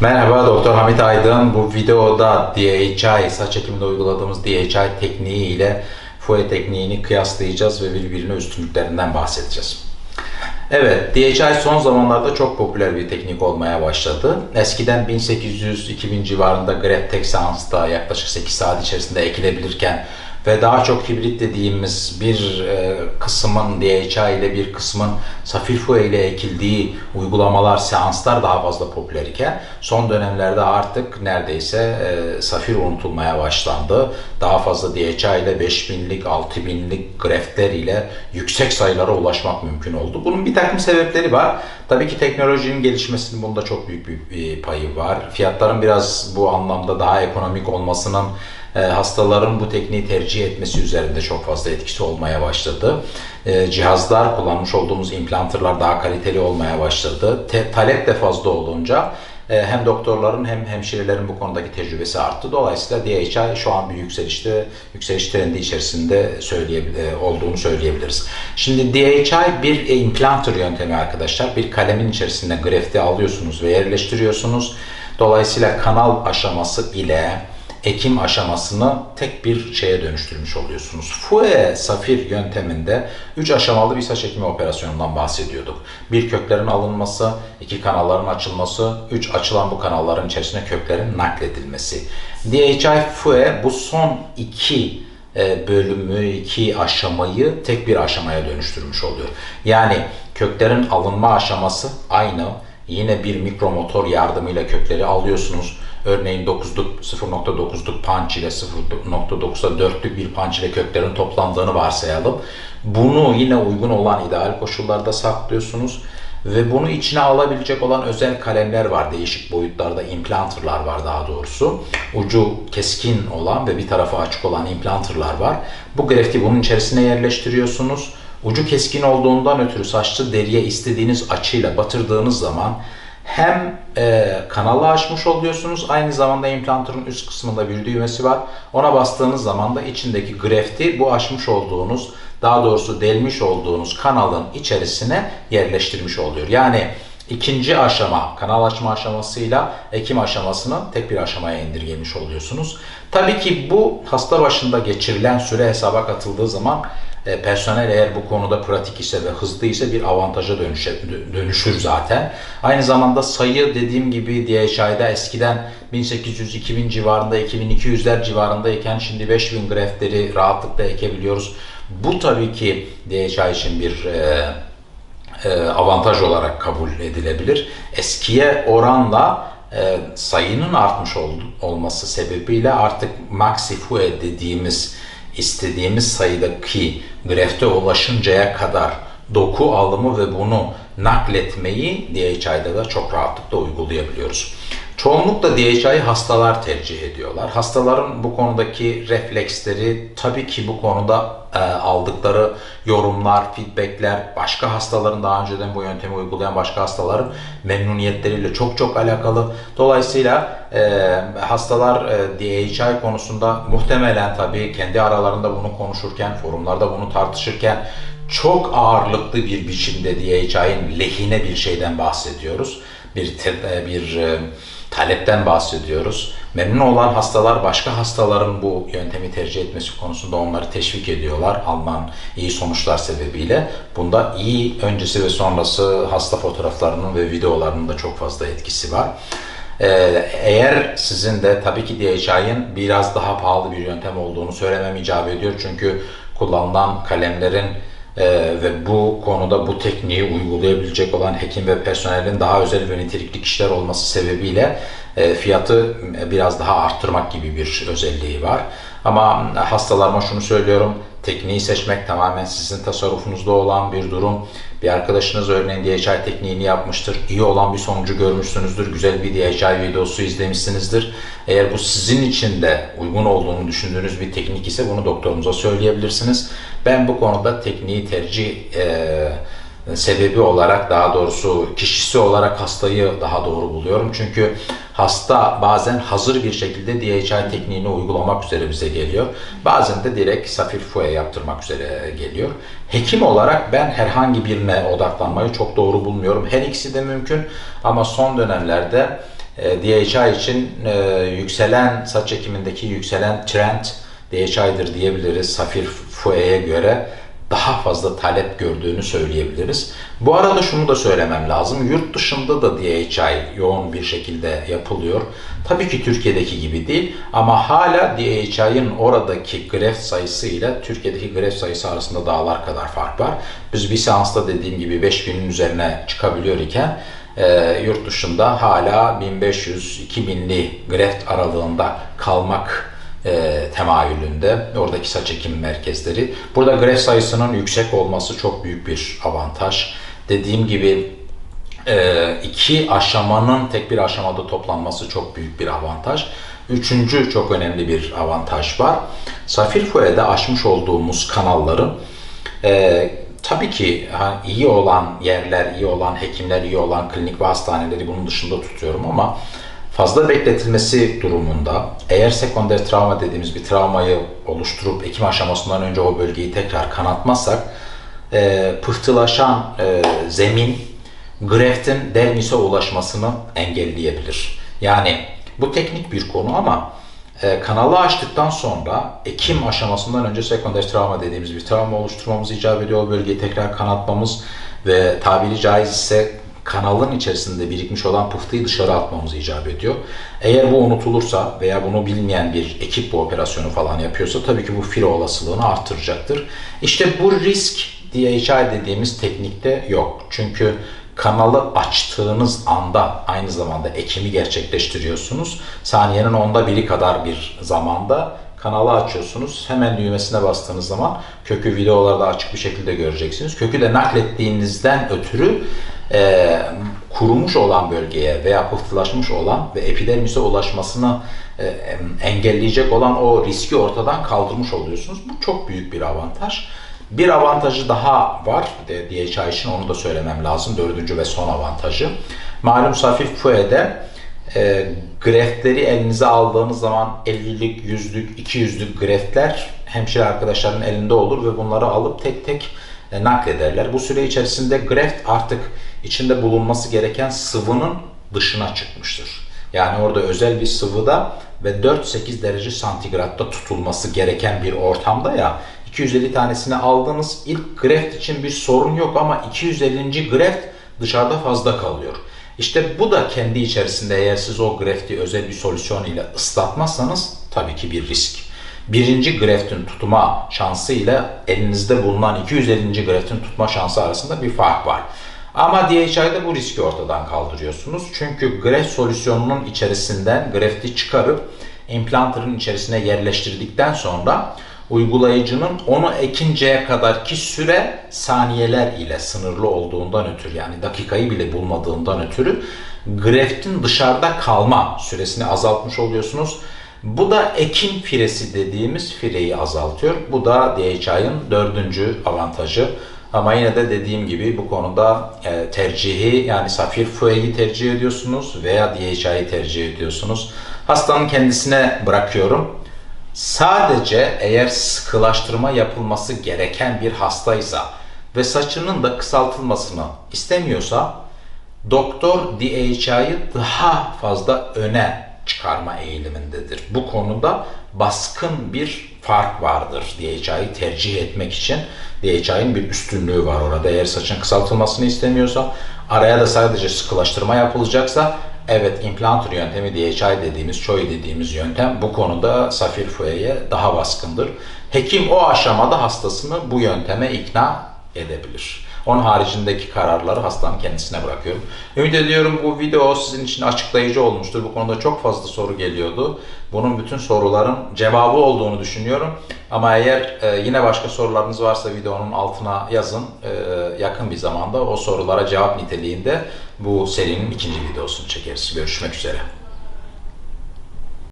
Merhaba Doktor Hamit Aydın. Bu videoda DHI, saç ekiminde uyguladığımız DHI tekniği ile FUE tekniğini kıyaslayacağız ve birbirine üstünlüklerinden bahsedeceğiz. Evet, DHI son zamanlarda çok popüler bir teknik olmaya başladı. Eskiden 1800-2000 civarında grep tek seansta yaklaşık 8 saat içerisinde ekilebilirken ve daha çok hibrit dediğimiz bir e, kısmın DHI ile bir kısmın safir fue ile ekildiği uygulamalar, seanslar daha fazla popüler iken son dönemlerde artık neredeyse e, safir unutulmaya başlandı. Daha fazla DHI ile 5000'lik, 6000'lik greftler ile yüksek sayılara ulaşmak mümkün oldu. Bunun bir takım sebepleri var. Tabii ki teknolojinin gelişmesinin bunda çok büyük bir, bir payı var. Fiyatların biraz bu anlamda daha ekonomik olmasının e, hastaların bu tekniği tercih etmesi üzerinde çok fazla etkisi olmaya başladı. E, cihazlar, kullanmış olduğumuz implantırlar daha kaliteli olmaya başladı. Talep de fazla olunca e, hem doktorların hem hemşirelerin bu konudaki tecrübesi arttı. Dolayısıyla DHI şu an bir yükselişte, yükseliş trendi içerisinde e, olduğunu söyleyebiliriz. Şimdi DHI bir implanter yöntemi arkadaşlar. Bir kalemin içerisinde grefti alıyorsunuz ve yerleştiriyorsunuz. Dolayısıyla kanal aşaması ile ekim aşamasını tek bir şeye dönüştürmüş oluyorsunuz. FUE safir yönteminde 3 aşamalı bir saç ekimi operasyonundan bahsediyorduk. Bir köklerin alınması, iki kanalların açılması, üç açılan bu kanalların içerisine köklerin nakledilmesi. DHI FUE bu son iki e, bölümü, iki aşamayı tek bir aşamaya dönüştürmüş oluyor. Yani köklerin alınma aşaması aynı. Yine bir mikromotor yardımıyla kökleri alıyorsunuz. Örneğin 9'luk 0.9'luk punch ile 0.9'a 4'lük bir punch ile köklerin toplandığını varsayalım. Bunu yine uygun olan ideal koşullarda saklıyorsunuz ve bunu içine alabilecek olan özel kalemler var. Değişik boyutlarda implanterlar var daha doğrusu. Ucu keskin olan ve bir tarafı açık olan implanterlar var. Bu grefti bunun içerisine yerleştiriyorsunuz. Ucu keskin olduğundan ötürü saçlı deriye istediğiniz açıyla batırdığınız zaman hem e, kanalı açmış oluyorsunuz aynı zamanda implantörün üst kısmında bir düğmesi var. Ona bastığınız zaman da içindeki grefti bu açmış olduğunuz daha doğrusu delmiş olduğunuz kanalın içerisine yerleştirmiş oluyor. Yani ikinci aşama kanal açma aşamasıyla ekim aşamasını tek bir aşamaya indirgemiş oluyorsunuz. Tabii ki bu hasta başında geçirilen süre hesaba katıldığı zaman e, personel eğer bu konuda pratik ise ve hızlı ise bir avantaja dönüşe, dönüşür zaten. Aynı zamanda sayı dediğim gibi DHI'de eskiden 1800-2000 civarında 2200'ler civarındayken şimdi 5000 greftleri rahatlıkla ekebiliyoruz. Bu tabii ki DHI için bir e, e, avantaj olarak kabul edilebilir. Eskiye oranla e, sayının artmış ol, olması sebebiyle artık maxi fue dediğimiz istediğimiz sayıdaki grefte ulaşıncaya kadar doku alımı ve bunu nakletmeyi DHI'de de çok rahatlıkla uygulayabiliyoruz. Çoğunlukla DHI'yi hastalar tercih ediyorlar. Hastaların bu konudaki refleksleri tabii ki bu konuda e, aldıkları yorumlar, feedbackler, başka hastaların daha önceden bu yöntemi uygulayan başka hastaların memnuniyetleriyle çok çok alakalı. Dolayısıyla e, hastalar e, DHI konusunda muhtemelen tabii kendi aralarında bunu konuşurken, forumlarda bunu tartışırken çok ağırlıklı bir biçimde DHI'nin lehine bir şeyden bahsediyoruz. Bir te- bir e, talepten bahsediyoruz. Memnun olan hastalar başka hastaların bu yöntemi tercih etmesi konusunda onları teşvik ediyorlar. Alınan iyi sonuçlar sebebiyle. Bunda iyi öncesi ve sonrası hasta fotoğraflarının ve videolarının da çok fazla etkisi var. Ee, eğer sizin de tabii ki DHI'nin biraz daha pahalı bir yöntem olduğunu söylemem icap ediyor. Çünkü kullanılan kalemlerin ee, ve bu konuda bu tekniği uygulayabilecek olan hekim ve personelin daha özel ve nitelikli kişiler olması sebebiyle e, fiyatı biraz daha arttırmak gibi bir özelliği var. Ama hastalarıma şunu söylüyorum, tekniği seçmek tamamen sizin tasarrufunuzda olan bir durum. Bir arkadaşınız örneğin DHI tekniğini yapmıştır, iyi olan bir sonucu görmüşsünüzdür, güzel bir DHI videosu izlemişsinizdir. Eğer bu sizin için de uygun olduğunu düşündüğünüz bir teknik ise bunu doktorunuza söyleyebilirsiniz. Ben bu konuda tekniği tercih e, sebebi olarak daha doğrusu kişisi olarak hastayı daha doğru buluyorum. Çünkü hasta bazen hazır bir şekilde DHI tekniğini uygulamak üzere bize geliyor. Bazen de direkt safir fue yaptırmak üzere geliyor. Hekim olarak ben herhangi birine odaklanmayı çok doğru bulmuyorum. Her ikisi de mümkün ama son dönemlerde E, DHI için e, yükselen saç ekimindeki yükselen trend DHI'dir diyebiliriz. Safir Fue'ye göre daha fazla talep gördüğünü söyleyebiliriz. Bu arada şunu da söylemem lazım. Yurt dışında da DHI yoğun bir şekilde yapılıyor. Tabii ki Türkiye'deki gibi değil ama hala DHI'nin oradaki greft sayısı ile Türkiye'deki greft sayısı arasında dağlar kadar fark var. Biz bir seansta dediğim gibi 5000'in üzerine çıkabiliyor iken e, yurt dışında hala 1500-2000'li greft aralığında kalmak e, temayülünde oradaki saç ekim merkezleri. Burada gref sayısının yüksek olması çok büyük bir avantaj. Dediğim gibi e, iki aşamanın tek bir aşamada toplanması çok büyük bir avantaj. Üçüncü çok önemli bir avantaj var. Safir Fue'de açmış olduğumuz kanalların e, tabii ki iyi olan yerler, iyi olan hekimler, iyi olan klinik ve hastaneleri bunun dışında tutuyorum ama fazla bekletilmesi durumunda eğer sekonder travma dediğimiz bir travmayı oluşturup ekim aşamasından önce o bölgeyi tekrar kanatmazsak e, pıhtılaşan e, zemin greftin dermise ulaşmasını engelleyebilir. Yani bu teknik bir konu ama e, kanalı açtıktan sonra ekim aşamasından önce sekonder travma dediğimiz bir travma oluşturmamız icap ediyor. O bölgeyi tekrar kanatmamız ve tabiri caiz kanalın içerisinde birikmiş olan pıhtıyı dışarı atmamız icap ediyor. Eğer bu unutulursa veya bunu bilmeyen bir ekip bu operasyonu falan yapıyorsa tabii ki bu filo olasılığını artıracaktır. İşte bu risk DHI dediğimiz teknikte yok. Çünkü kanalı açtığınız anda aynı zamanda ekimi gerçekleştiriyorsunuz. Saniyenin onda biri kadar bir zamanda kanalı açıyorsunuz. Hemen düğmesine bastığınız zaman kökü videolarda açık bir şekilde göreceksiniz. Kökü de naklettiğinizden ötürü e, kurumuş olan bölgeye veya pıhtılaşmış olan ve epidermise ulaşmasını e, engelleyecek olan o riski ortadan kaldırmış oluyorsunuz. Bu çok büyük bir avantaj. Bir avantajı daha var DHI için onu da söylemem lazım. Dördüncü ve son avantajı. Malum Safir Fue'de e, greftleri elinize aldığınız zaman 50'lik, 100'lük, 200'lük greftler hemşire arkadaşların elinde olur ve bunları alıp tek tek e, naklederler. Bu süre içerisinde greft artık içinde bulunması gereken sıvının dışına çıkmıştır. Yani orada özel bir sıvıda ve 4-8 derece santigratta tutulması gereken bir ortamda ya 250 tanesini aldınız. İlk greft için bir sorun yok ama 250. greft dışarıda fazla kalıyor. İşte bu da kendi içerisinde eğer siz o grefti özel bir solüsyon ile ıslatmazsanız tabii ki bir risk. Birinci greftin tutma şansı ile elinizde bulunan 250. greftin tutma şansı arasında bir fark var. Ama DHI'de bu riski ortadan kaldırıyorsunuz. Çünkü greft solüsyonunun içerisinden grefti çıkarıp implantörün içerisine yerleştirdikten sonra uygulayıcının onu ekinceye kadarki süre saniyeler ile sınırlı olduğundan ötürü yani dakikayı bile bulmadığından ötürü greftin dışarıda kalma süresini azaltmış oluyorsunuz. Bu da ekim firesi dediğimiz fireyi azaltıyor. Bu da DHI'ın dördüncü avantajı. Ama yine de dediğim gibi bu konuda e, tercihi yani Safir Fue'yi tercih ediyorsunuz veya DHI'yi tercih ediyorsunuz. Hastanın kendisine bırakıyorum. Sadece eğer sıkılaştırma yapılması gereken bir hastaysa ve saçının da kısaltılmasını istemiyorsa doktor DHI'yi daha fazla öne çıkarma eğilimindedir. Bu konuda baskın bir fark vardır DHI'yi tercih etmek için. DHI'nin bir üstünlüğü var orada. Eğer saçın kısaltılmasını istemiyorsa, araya da sadece sıkılaştırma yapılacaksa Evet, implanter yöntemi DHI dediğimiz, CHOI dediğimiz yöntem bu konuda Safir Fue'ye daha baskındır. Hekim o aşamada hastasını bu yönteme ikna edebilir. Onun haricindeki kararları hastanın kendisine bırakıyorum. Ümit ediyorum bu video sizin için açıklayıcı olmuştur. Bu konuda çok fazla soru geliyordu. Bunun bütün soruların cevabı olduğunu düşünüyorum. Ama eğer e, yine başka sorularınız varsa videonun altına yazın. E, yakın bir zamanda o sorulara cevap niteliğinde bu serinin ikinci videosunu çekeriz. Görüşmek üzere.